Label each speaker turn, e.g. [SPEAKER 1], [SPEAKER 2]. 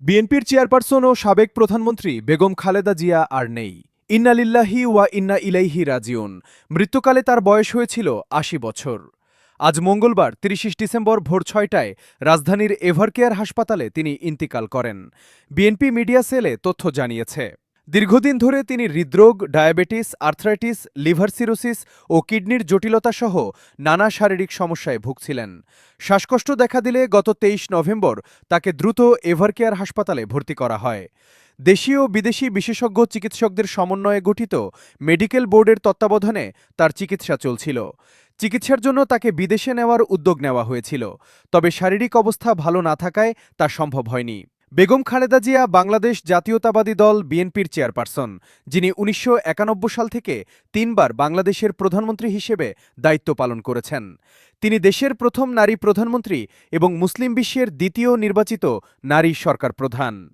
[SPEAKER 1] বিএনপির চেয়ারপারসন ও সাবেক প্রধানমন্ত্রী বেগম খালেদা জিয়া আর নেই। ইন্নালিল্লাহি ওয়া ইন্না ইলাইহি রাজিউন। মৃত্যুকালে তার বয়স হয়েছিল আশি বছর। আজ মঙ্গলবার, তিরিশে ডিসেম্বর ভোর ছয়টায় রাজধানীর এভারকেয়ার হাসপাতালে তিনি ইন্তিকাল করেন। বিএনপি মিডিয়া সেলে তথ্য জানিয়েছে। দীর্ঘদিন ধরে তিনি হৃদরোগ, ডায়াবেটিস, আর্থ্রাইটিস, লিভার সিরোসিস ও কিডনির জটিলতা সহ নানা শারীরিক সমস্যায় ভুগছিলেন। শ্বাসকষ্ট দেখা দিলে গত তেইশ নভেম্বর তাকে দ্রুত এভারকেয়ার হাসপাতালে ভর্তি করা হয়। দেশীয় বিদেশি বিশেষজ্ঞ চিকিৎসকদের সমন্বয়ে গঠিত মেডিকেল বোর্ডের তত্ত্বাবধানে তার চিকিৎসা চলছিল। চিকিৎসার জন্য তাকে বিদেশে নেওয়ার উদ্যোগ নেওয়া হয়েছিল। তবে শারীরিক অবস্থা ভালো না থাকায় তা সম্ভব হয়নি। বেগম খালেদা জিয়া বাংলাদেশ জাতীয়তাবাদী দল বিএনপির চেয়ারপারসন, যিনি উনিশশো একানব্বই সাল থেকে তিনবার বাংলাদেশের প্রধানমন্ত্রী হিসেবে দায়িত্ব পালন করেছেন। তিনি দেশের প্রথম নারী প্রধানমন্ত্রী এবং মুসলিম বিশ্বের দ্বিতীয় নির্বাচিত নারী সরকার প্রধান।